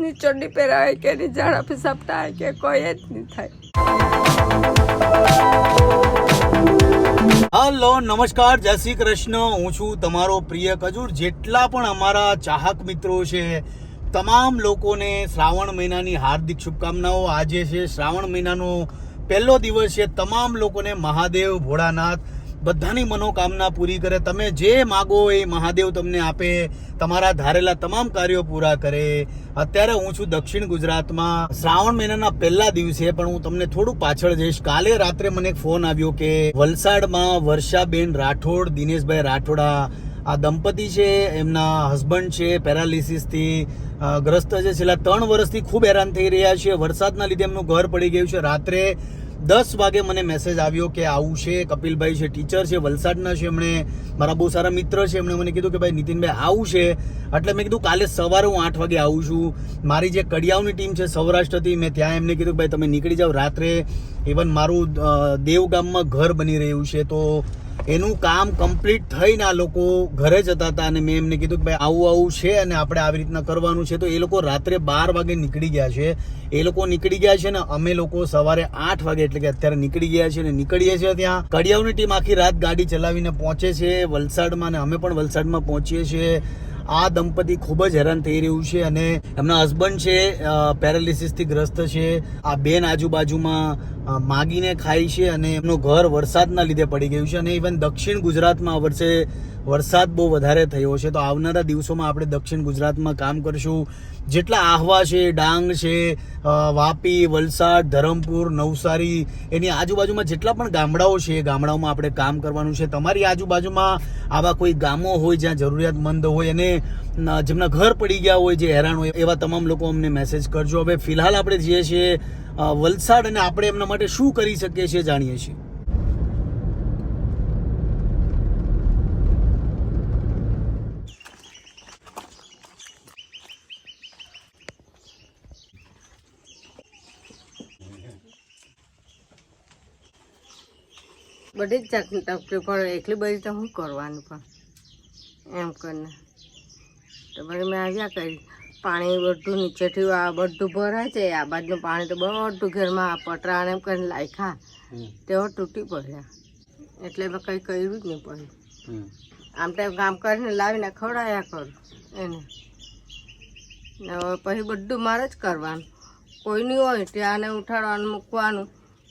ની ચડ્ડી પહેરાય કે એની ઝાડા થાય કે કોઈ જ નહીં થાય. હલો, નમસ્કાર, જય શ્રી કૃષ્ણ. હું છું તમારો પ્રિય ખજૂર. જેટલા પણ અમારા ચાહક મિત્રો છે, તમામ લોકોને શ્રાવણ મહિનાની હાર્દિક શુભકામનાઓ. આજે છે શ્રાવણ મહિનાનો પહેલો દિવસ છે. તમામ લોકોને મહાદેવ ભોળાનાથ બધાની મનોકામના પૂરી કરે. તમે જે માગો એ મહાદેવ તમને આપે. તમારા ધારેલા તમામ કાર્યો પૂરા કરે. અત્યારે હું છું દક્ષિણ ગુજરાતમાં. શ્રાવણ મહિનાના પહેલા દિવસે પણ હું તમને થોડું પાછળ જઈશ. કાલે રાત્રે મને એક ફોન આવ્યો કે વલસાડમાં વર્ષાબેન રાઠોડ, દિનેશભાઈ રાઠોડા, આ દંપતી છે, એમના હસબન્ડ છે પેરાલિસિસથી ગ્રસ્ત છે. છેલ્લા ત્રણ વર્ષથી ખૂબ હેરાન થઈ રહ્યા છે. વરસાદના લીધે એમનું ઘર પડી ગયું છે. રાત્રે દસ વાગે મને મેસેજ આવ્યો કે આવું છે, કપિલભાઈ છે ટીચર છે, વલસાડના છે એમણે, મારા બહુ સારા મિત્ર છે એમણે મને કીધું કે ભાઈ નીતિનભાઈ આવું છે. એટલે મેં કીધું કાલે સવારે હું આઠ વાગે આવું છું. મારી જે કડિયાઓની ટીમ છે સૌરાષ્ટ્રથી, મેં ત્યાં એમને કીધું કે ભાઈ તમે નીકળી જાઓ. રાત્રે ઇવન મારું દેવ દેવગામમાં ઘર બની રહ્યું છે. તો એનું કામ કમ્પ્લીટ થઈને આ લોકો ઘરે જતા હતા અને મેં એમને કીધું કે ભાઈ, આવું આવું છે અને આપણે આવી રીતના કરવાનું છે. તો એ લોકો રાત્રે બાર વાગે નીકળી ગયા છે. એ લોકો નીકળી ગયા છે ને અમે લોકો સવારે આઠ વાગે એટલે કે અત્યારે નીકળી ગયા છે ને નીકળીએ છીએ ત્યાં. કડિયાવની ટીમ આખી રાત ગાડી ચલાવીને પહોંચે છે વલસાડમાં ને અમે પણ વલસાડમાં પહોંચીએ છીએ. આ દંપતી ખૂબ જ હેરાન થઈ રહ્યું છે અને એમના હસબન્ડ છે પેરાલિસિસથી ગ્રસ્ત છે. આ બેન આજુબાજુમાં માગીને ખાય છે અને એમનું ઘર વરસાદના લીધે પડી ગયું છે અને ઇવન દક્ષિણ ગુજરાતમાં આ વર્ષે વરસાદ બહુ વધારે થયો છે. તો આવનારા દિવસોમાં આપણે દક્ષિણ ગુજરાતમાં કામ કરશું. જેટલા આહવા છે, ડાંગ છે વાપી, વલસાડ, ધરમપુર, નવસારી, એની આજુબાજુમાં જેટલા પણ ગામડાઓ છે, એ ગામડાઓમાં આપણે કામ કરવાનું છે. તમારી આજુબાજુમાં આવા કોઈ ગામો હોય જ્યાં જરૂરિયાતમંદ હોય અને જેમના ઘર પડી ગયા હોય, જે હેરાન હોય, એવા તમામ લોકો અમને મેસેજ કરજો. હવે ફિલહાલ આપણે જઈએ છીએ વલસાડ અને આપણે એમના માટે શું કરી શકીએ છીએ જાણીએ છીએ. બધી જ જાતની તકલીફ પડે એટલી બધી તો શું કરવાનું પણ. એમ કરીને. તો પછી મેં આવ્યા કરી? પાણી બધું નીચેથી આ બધું ભરાય છે આ બાજુનું પાણી તો બધું ઘરમાં પતરા એમ કરીને લાખ્યા તેઓ તૂટી પડ્યા. એટલે મેં કંઈ કર્યું જ નહીં પડ્યું આમ તેમ કામ કરીને લાવીને ખવડાયા કરું એને. ને પછી બધું મારે જ કરવાનું. કોઈ નહીં હોય ત્યાં ઉઠાડવાનું મૂકવાનું.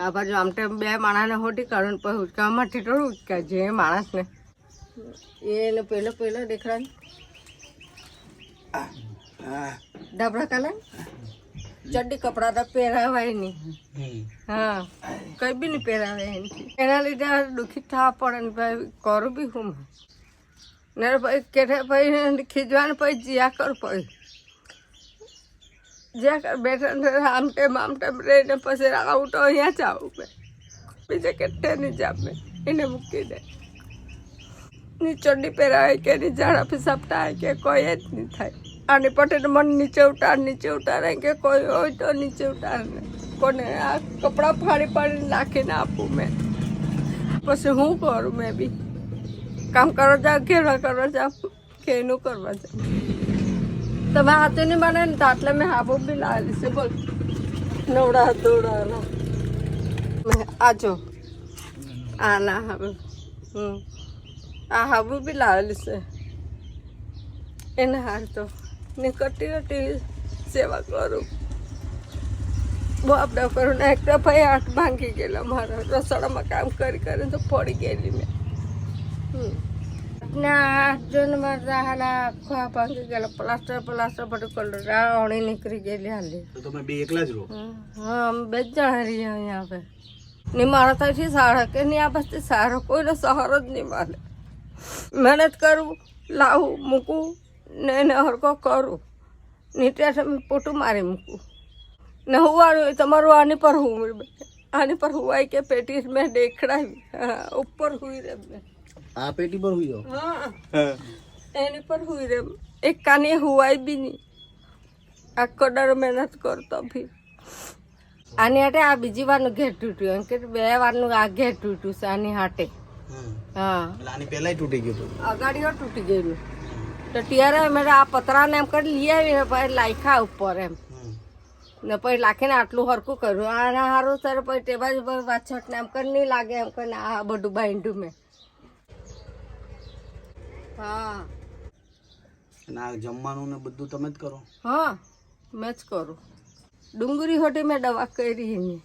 આ બાજુ આમ તો બે માણસને હોટી કાઢવાનું પછી ઉચકામાંથી થોડું ઉચકાય, જે માણસને. એને પેલો પેલો દેખાય ડાબડા કાલે ચડ્ડી કપડાં તો પહેરાવાય નહીં. હા, કઈ બી નહીં પહેરાવે એનાથી એના લીધે દુઃખી થવા પડે ને ભાઈ, કરું બી હું? ને ભાઈ કેટલા ભાઈ ખીજવાનું પછી જ્યાં કરું પછી. જ્યાં બેઠા આમ ટેમ આમ ટેમ રહીને પછી આવું તો અહીંયા જ મેં. બીજે કેટલે નહીં જામ. મેં એને મૂકી દે. ની ચડ્ડી પહેરાય કે એની ઝાડા પીસાબ થાય કે કોઈ જ નહીં થાય. આની પટેલ મન નીચે ઉતાર, નીચે ઉતારે કે કોઈ હોય તો નીચે ઉતાર ને કોને આ કપડાં ફાડી ફાડીને નાખીને આપું મેં. પછી હું કરું મેં બી? કામ કરવા જાવ ઘેરા કરવા જાવ કે એનું કરવા જાવ તમે હાથે નહીં મને ને તો આટલે મેં હાબુ બી લાવેલી છે. બોલ. નવડા દોડાના આજો આ ના હાબુ. હમ. આ હાબુ બી લાવેલી છે. એને હાર તો ને કટી કટી સેવા કરું. બહુ આપણે કરું ને એક ભાઈ આઠ ભાંગી ગયેલા મારા. રસોડામાં કામ કરી કરીને તો પડી ગયેલી મેં. હમ. ના આઠ જણ મારા હાલા આખા ભાંગી ગયેલા. પ્લાસ્ટર પ્લાસ્ટર બધું કલર રાવણી નીકળી ગયેલી હાલી. તો તમે બે એકલા જ રહો? હા અમે બે જ જણા રહીએ અહીંયા હવે. ને મારા ત્યાંથી સારા કે નહીં આ બસથી સારો? કોઈનો સહારો જ નહીં મળે મહેનત કરું લાવું મૂકું ને એને હરકો કરું. ને ત્યાં તમે પોટું મારી મૂકું. ને હુવાનું તમારું આની પર હું આની પર હુવાય કે પેટી મેં દેખડાવી. ઉપર હુઈ રે મેં. આ પેટી પર હોઈ જાઓ. હા. એની પર હુઈ રે એક કાને હુવાય બી નહીં આખો ડર મહેનત કરતો ભી. આની હાટે આ બીજી વારનું ઘેર તૂટ્યું. એમ કે બે વારનું આ ઘેર તૂટ્યું છે આની હાટે. હા. આની પહેલા તૂટી ગયું હતું. અગાડીઓ તૂટી ગયેલું. તો ત્યારે અમે આ પતરાને એમ કરી લઈ આવીને પછી લાખ્યા ઉપર એમ. ને પછી લાખીને આટલું હરકું કર્યું. આના સારું સર પછી તે બાજુ પર વાછટ ને એમ કરી નહીં લાગે. એમ કરીને આ બધું બાંધ્યું મેં. હા. અને આ જમવાનું ને બધું તમે જ કરો? હા મેં જ કરું. ડુંગળી હોડી મેં દવા કરી એની.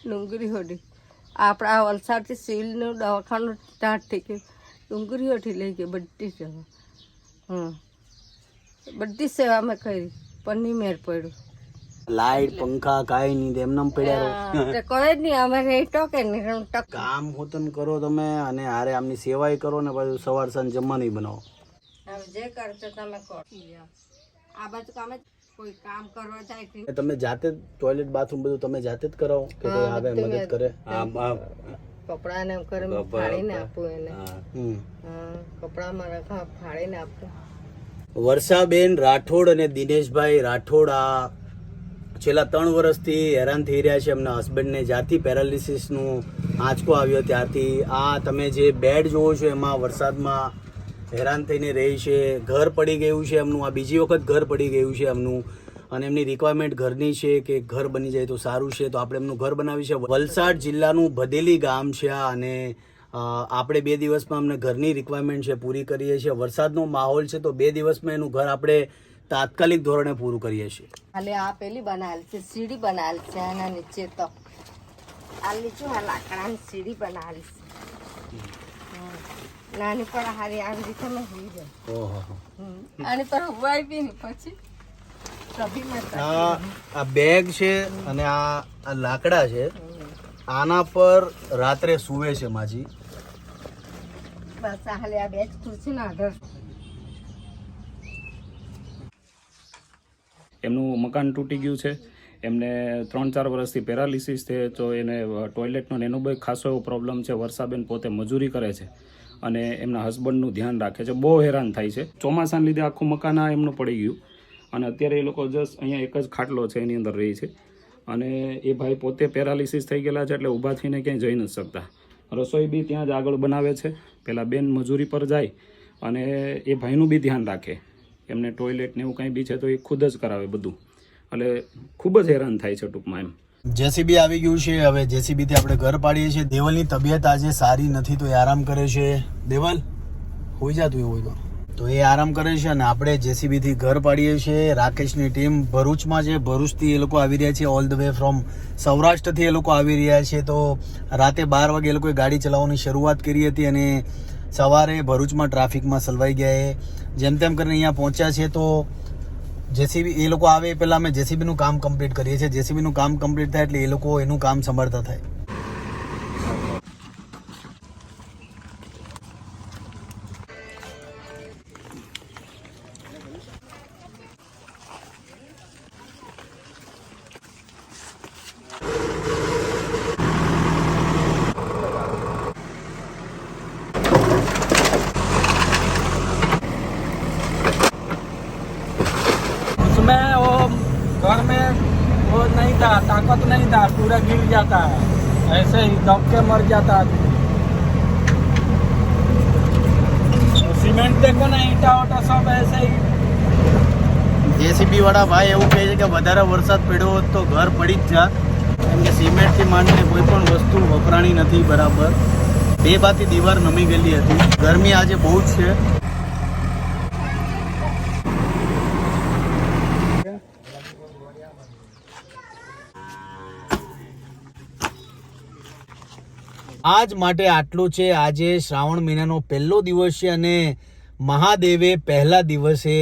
ડુંગળી હોડી. આપણા વલસાડથી સિવિલનું દવાખાનું સ્ટાર્ટ થઈ ગયું. ડુંગળી હોડી લઈ ગઈ બધી સેવા હં બધી સેવા મેં કરી પનીર મેર પડ્યું. લાઈટ પંખા કાઈ નહીં તો એમને એમ પડ્યા રહો. કોઈ જ નહીં અમે રહી ટકે નહીં કામ હોતન કરો તમે અને હારે આમની સેવાય કરો ને પાછું સવાર સાંજ જમવાની બનાવો. જે કરશો તમે કરો. આ બાજુ કામ કોઈ કામ કરવા જાય તમે જાતે ટોયલેટ બાથરૂમ બધું તમે જાતે જ કરાવો કે કોઈ આવે મદદ કરે? કપડાને એમ કરીને ફાડીને આપું એને. હા કપડા મારા ઘા ફાડીને આપું. વર્ષાબેન રાઠોડ અને દિનેશભાઈ રાઠોડ આ છેલ્લા ત્રણ વર્ષથી હેરાન થઈ રહ્યા છે એમના હસબન્ડને જ્યારથી પેરાલિસિસનું આંચકો આવ્યો, ત્યારથી આ તમે જે બેડ જોવો છો, એમાં વરસાદમાં હેરાન થઈને રહી છે. ઘર પડી ગયું છે એમનું. આ બીજી વખત ઘર પડી ગયું છે એમનું. અને એમની રિક્વાયરમેન્ટ ઘરની છે કે ઘર બની જાય તો સારું છે. તો આપણે એમનું ઘર બનાવ્યું છે. વલસાડ જિલ્લાનું ભદેલી ગામ છે આ. અને આપણે બે દિવસમાં અમને ઘરની રિક્વાયરમેન્ટ છે પૂરી કરીએ છીએ. વરસાદનો માહોલ છે તો બે દિવસમાં એનું ઘર આપણે તાત્કાલિક ધોરણે પૂરું કરીએ છીએ. ખાલી આ પેલી બનાવેલ છે સીડી બનાવેલ છે એના નીચે તો. આ લીચું આ લાકડાની સીડી બનાવેલી છે. નાની પર હારી આવી રીતે મેં હોઈ જાય. ઓહો. આની પર હવાઈ બી નહીં પછી આ બેગ છે અને આ આ લાકડા છે. આના પર રાત્રે સુવે છે માજી. બસ આ હાલે આ બે જ ખુરશી ના આગળ એમનું મકાન તૂટી ગયું છે. એમને ત્રણ ચાર વર્ષથી પેરાલિસિસ છે, તો એને ટોયલેટનો એનો બહુ ખાસો એવો પ્રોબ્લેમ છે. વર્ષાબેન પોતે મજૂરી કરે છે અને એમના હસબન્ડનું ધ્યાન રાખે છે. બહુ હેરાન થાય છે. ચોમાસાને લીધે આખું મકાન આ એમનું પડી ગયું. અને અત્યારે એ લોકો જસ્ટ અહીંયા એક જ ખાટલો છે, એની અંદર રહી છે. અને એ ભાઈ પોતે પેરાલિસિસ થઈ ગયેલા છે એટલે ઊભા થઈને ક્યાંય જઈ નથી શકતા. રસોઈ બી ત્યાં જ આગળ બનાવે છે. પહેલાં બેન મજૂરી પર જાય અને એ ભાઈનું બી ધ્યાન રાખે. એમને ટોયલેટ ને એવું કંઈ બી છે તો એ ખુદ જ કરાવે બધું. એટલે ખૂબ જ હેરાન થાય છે ટૂંકમાં એમ. જેસીબી આવી ગયું છે, હવે જેસીબી થી આપણે ઘર પાડીએ છીએ. દેવલની તબિયત આજે સારી નથી તો એ આરામ કરે છે. દેવલ, હોઈ જતું એવું તો. તો એ આરામ કરે છે અને આપણે જેસીબી થી ઘર પાડીએ છીએ. રાકેશની ટીમ ભરૂચમાં છે. ભરૂચથી એ લોકો આવી રહ્યા છે. ઓલ ધ વે ફ્રોમ સૌરાષ્ટ્રથી એ લોકો આવી રહ્યા છે. તો રાતે બાર વાગે એ લોકોએ ગાડી ચલાવવાની શરૂઆત કરી હતી અને સવારે ભરૂચમાં ટ્રાફિકમાં સલવાઈ ગયા જેમ તેમ કરીને અહીંયા પહોંચ્યા છે તો જેસીબી, એ લોકો આવે પહેલા અમે જેસીબીનું કામ કમ્પ્લીટ કરીએ છીએ. જેસીબીનું કામ કમ્પ્લીટ થાય એટલે એ લોકો એનું કામ સંભાળતા થાય. ताकत नहीं था पूरा गिर जाता है ऐसे ही दब के मर जाता आदमी और सीमेंट देखो ना ईटा वोटा सब ऐसे ही જેસીબી વાળા ભાઈ એવું કહે છે કે વધારે વરસાદ પડ્યો હોત તો ઘર પડી જ જાત કેમ કે સિમેન્ટથી માંડીને કોઈ પણ વસ્તુ વપરાણી નથી બરાબર બે બાથી દીવાર નમી ગયેલી હતી ગરમી આજે બહુ જ છે આજ માટે આટલું છે. આજે શ્રાવણ મહિનાનો પહેલો દિવસ છે અને મહાદેવે પહેલા દિવસે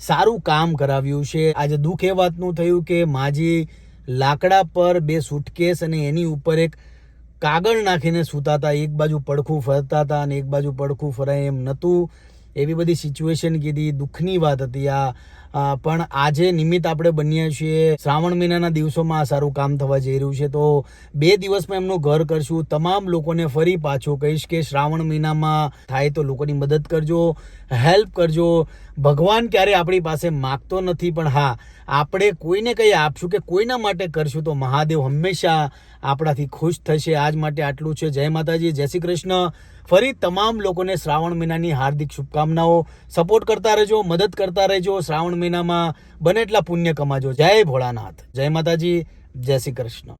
સારું કામ કરાવ્યું છે. આજે દુઃખ એ વાતનું થયું કે માજી લાકડા પર બે સુટકેસ અને એની ઉપર એક કાગળ નાખીને સૂતા હતા. એક બાજુ પડખું ફરતા હતા અને એક બાજુ પડખું ફરાય એમ નહોતું. એવી બધી સિચ્યુએશન કીધી, દુઃખની વાત હતી આ. પણ આજે નિમિત્ત આપણે બનીએ છીએ. શ્રાવણ મહિનાના દિવસોમાં આ સારું કામ થવા જઈ રહ્યું છે. તો બે દિવસમાં એમનું ઘર કરશું. તમામ લોકોને ફરી પાછું કહીશ કે શ્રાવણ મહિનામાં થાય તો લોકોની મદદ કરજો, હેલ્પ કરજો. ભગવાન ક્યારે આપણી પાસે માગતો નથી, પણ હા, આપણે કોઈને કંઈ આપશું કે કોઈના માટે કરશું તો મહાદેવ હંમેશા આપણાથી ખુશ થશે. આજ માટે આટલું છે. જય માતાજી, જય શ્રી કૃષ્ણ. ફરી તમામ લોકોને શ્રાવણ મહિનાની હાર્દિક શુભકામનાઓ. સપોર્ટ કરતા રહેજો, મદદ કરતા રહેજો. શ્રાવણ મહિનામાં બને એટલા પુણ્ય કમાજો. જય ભોળાનાથ. જય માતાજી. જય શ્રી કૃષ્ણ.